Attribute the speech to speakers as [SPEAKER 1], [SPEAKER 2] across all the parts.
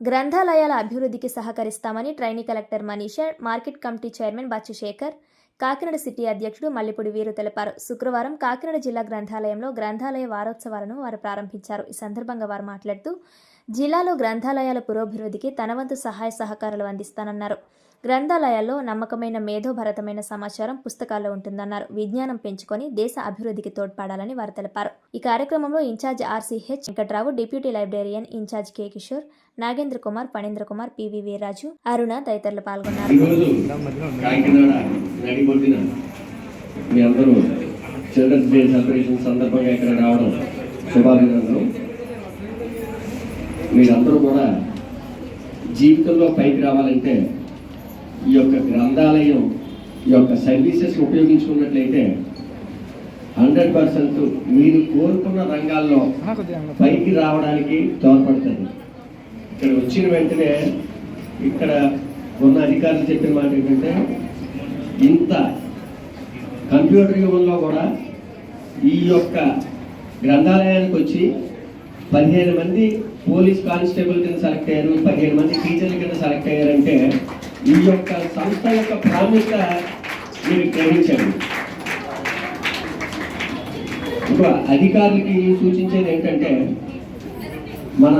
[SPEAKER 1] గ్రంథాలయాల అభివృద్ధికి సహకరిస్తామని trainee collector Manisha market committee chairman Bachchushekhar Kakinada city అధ్యక్షుడు మల్లిపూడి వీరు తెలిపారు. శుక్రవారం కాకినాడ జిల్లా గ్రంథాలయంలో గ్రంథాలయ వారోత్సవాలను వారు ప్రారంభించారు. ఈ సందర్భంగా వారు మాట్లాడుతూ జిల్లాలో గ్రంథాలయాల పురోభివృద్ధికి తనవంతు సహాయ సహకారాలు అందిస్తానన్నారు. గ్రంథాలయాల్లో నమ్మకమైన మేధోభరతమైన సమాచారం పుస్తకాల్లో ఉంటుందన్నారు. విజ్ఞానం పెంచుకొని దేశ అభివృద్ధికి తోడ్పడాలని వారు తెలిపారు. ఈ కార్యక్రమంలో incharge RCH Venkatrao deputy librarian incharge K Kishore Nagendra Kumar Phanendra Kumar PV Veerraju Aruna తదితరులు పాల్గొన్నారు.
[SPEAKER 2] సందర్భంగా ఇక్కడ రావడం శుభాభినందనం మీరందరూ కూడా జీవితంలో పైకి రావాలంటే ఈ యొక్క గ్రంథాలయం ఈ యొక్క సర్వీసెస్ ఉపయోగించుకున్నట్లయితే హండ్రెడ్ పర్సెంట్ మీరు కోరుకున్న రంగాల్లో పైకి రావడానికి తోడ్పడుతుంది. ఇక్కడ వచ్చిన వెంటనే ఇక్కడ ఉన్న అధికారులు చెప్పిన మాట ఏంటంటే ఇంత కంప్యూటర్ యుగంలో కూడా ఈ యొక్క గ్రంథాలయానికి వచ్చి పదిహేను మంది పోలీస్ కానిస్టేబుల్ కింద సెలెక్ట్ అయ్యారు. పదిహేను మంది టీచర్ల కింద సెలెక్ట్ అయ్యారంటే ఈ యొక్క సంస్థ యొక్క ప్రాముఖ్యత మీరు గ్రహించండి. ఇంకా అధికారులకి సూచించేది ఏంటంటే మన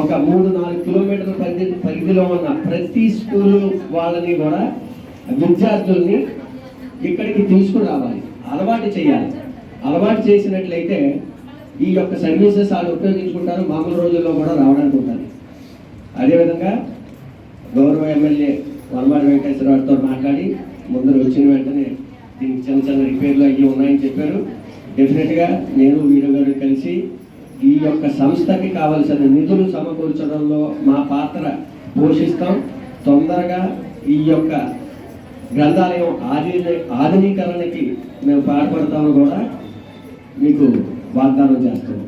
[SPEAKER 2] ఒక మూడు నాలుగు కిలోమీటర్ల పరిధి పరిధిలో ఉన్న ప్రతి స్కూలు వాళ్ళని కూడా విద్యార్థుల్ని ఇక్కడికి తీసుకురావాలి. అలవాటు చేయాలి. అలవాటు చేసినట్లయితే ఈ యొక్క సర్వీసెస్ వాళ్ళు ఉపయోగించుకుంటారు మామూలు రోజుల్లో కూడా రావడానికి ఉంటుంది అదేవిధంగా గౌరవ ఎమ్మెల్యే వనమాడి వెంకటేశ్వరరావుతో మాట్లాడి ముందర వచ్చిన వెంటనే దీనికి చిన్న చిన్న రిపేర్లు అయ్యి ఉన్నాయని చెప్పారు. డెఫినెట్గా నేను వీరు గారు కలిసి ఈ యొక్క సంస్థకి కావలసిన నిధులు సమకూర్చడంలో మా పాత్ర పోషిస్తాం. తొందరగా ఈ యొక్క గ్రంథాలయం ఆధీ ఆధునీకరణకి మేము పాటుపడతామని కూడా మీకు వాగ్దానం చేస్తున్నాం